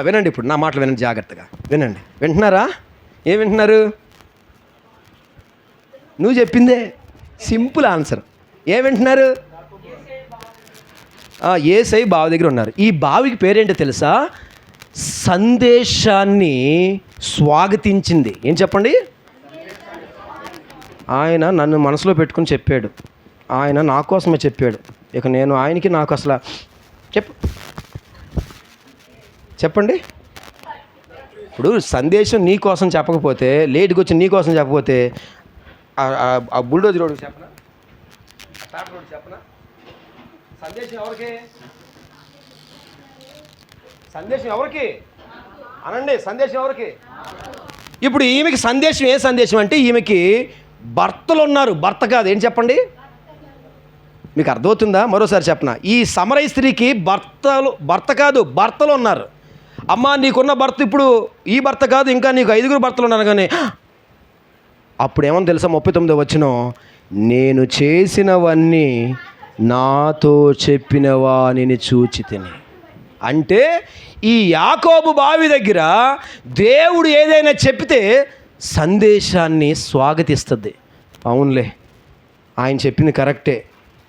వినండి ఇప్పుడు నా మాటలు వినండి జాగ్రత్తగా. వినండి. వింటున్నారా? ఏం వింటున్నారు? నువ్వు చెప్పిందే సింపుల్ ఆన్సర్. ఏం వింటున్నారు? ఏసై బావి దగ్గర ఉన్నారు. ఈ బావికి పేరేంటో తెలుసా? సందేశాన్ని స్వాగతించింది. ఏం చెప్పండి? ఆయన నన్ను మనసులో పెట్టుకుని చెప్పాడు. ఆయన నా కోసమే చెప్పాడు. ఇక నేను ఆయనకి నాకు అసలు చెప్పు. చెప్పండి. ఇప్పుడు సందేశం నీ కోసం చెప్పకపోతే లేట్కి వచ్చి నీ కోసం చెప్పకపోతే ఆ- బుల్డోజర్ రోడ్డు చెప్పనా? టాప్ రోడ్డు చెప్పనా? సందేశం ఎవరికి? సందేశం ఎవరికి? అనండి సందేశం ఎవరికి? ఇప్పుడు ఈమెకి సందేశం ఏ సందేశం అంటే ఈమెకి భర్తలు ఉన్నారు. భర్త కాదు. ఏం చెప్పండి? మీకు అర్థమవుతుందా? మరోసారి చెప్పనా? ఈ సమరయ స్త్రీకి భర్తలు భర్త కాదు భర్తలు ఉన్నారు. అమ్మా నీకున్న భర్త ఇప్పుడు ఈ భర్త కాదు ఇంకా నీకు ఐదుగురు భర్తలు ఉన్నారు కానీ అప్పుడు ఏమని తెలుసా ముప్పై తొమ్మిదో వచ్చిన? నేను చేసినవన్నీ నాతో చెప్పినవా వానిని చూచి తిని. అంటే ఈ యాకోబు బావి దగ్గర దేవుడు ఏదైనా చెప్తే సందేశాన్ని స్వాగతిస్తుంది. అవునులే ఆయన చెప్పింది కరెక్టే.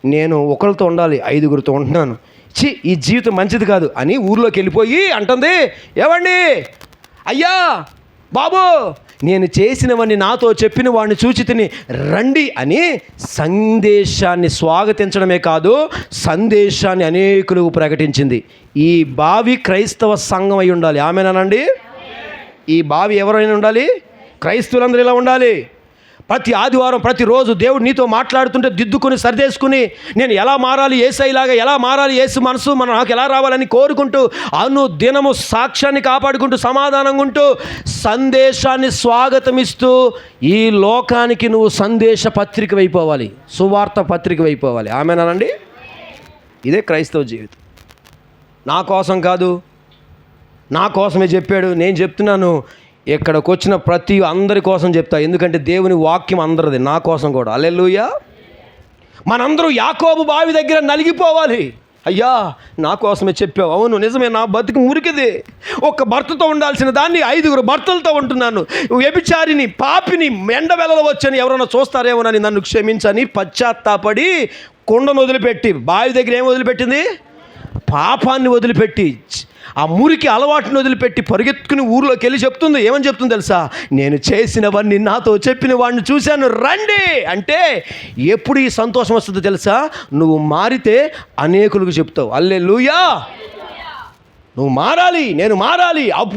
నేను ఒకరితో ఉండాలి ఐదుగురితో ఉంటున్నాను. చి ఈ జీవితం మంచిది కాదు అని ఊర్లోకి వెళ్ళిపోయి అంటుంది. ఏమండి? అయ్యా బాబు నేను చేసినవన్నీ నాతో చెప్పిన వాడిని చూచి తిని రండి అని సందేశాన్ని స్వాగతించడమే కాదు సందేశాన్ని అనేకులకు ప్రకటించింది. ఈ బావి క్రైస్తవ సంఘం అయి ఉండాలి. ఆమెనానండి? ఈ బావి ఎవరైనా ఉండాలి? క్రైస్తవులందరూ ఇలా ఉండాలి. ప్రతి ఆదివారం ప్రతిరోజు దేవుడు నీతో మాట్లాడుతుంటే దిద్దుకుని సరిదేసుకుని నేను ఎలా మారాలి ఏసైలాగా ఎలా మారాలి ఏసు మనసు మనం నాకు ఎలా రావాలని కోరుకుంటూ అను దినము సాక్ష్యాన్ని కాపాడుకుంటూ సమాధానంగా ఉంటూ సందేశాన్ని స్వాగతమిస్తూ ఈ లోకానికి నువ్వు సందేశ పత్రిక అయిపోవాలి సువార్త పత్రిక అయిపోవాలి. ఆమెనానండి ఇదే క్రైస్తవ జీవితం. నా కోసం కాదు నా కోసమే చెప్పాడు నేను చెప్తున్నాను ఇక్కడికి వచ్చిన ప్రతి అందరి కోసం చెప్తా. ఎందుకంటే దేవుని వాక్యం అందరిది నా కోసం కూడా. అల్లెలుయ్యా మనందరూ యాకోబు బావి దగ్గర నలిగిపోవాలి. అయ్యా నా కోసమే చెప్పావు. అవును నిజమే నా బతుకు మురికిది. ఒక్క భర్తతో ఉండాల్సిన దాన్ని ఐదుగురు భర్తలతో ఉంటున్నాను. వ్యభిచారిని పాపిని ఎండ వెళ్ళవచ్చని ఎవరైనా చూస్తారేమోనని నన్ను క్షమించని పశ్చాత్తాపడి కొండను వదిలిపెట్టి బావి దగ్గర ఏం వదిలిపెట్టింది? పాపాన్ని వదిలిపెట్టి ఆ మురికి అలవాటును వదిలిపెట్టి పరిగెత్తుకుని ఊర్లోకి వెళ్ళి చెప్తుంది. ఏమని చెప్తుంది తెలుసా? నేను చేసినవన్నీ నాతో చెప్పిన వాడిని చూశాను. రండి! అంటే ఎప్పుడు ఈ సంతోషం వస్తుందో తెలుసా? నువ్వు మారితే అనేకులకు చెప్తావు. అల్లే నువ్వు మారాలి నేను మారాలి. అప్పుడు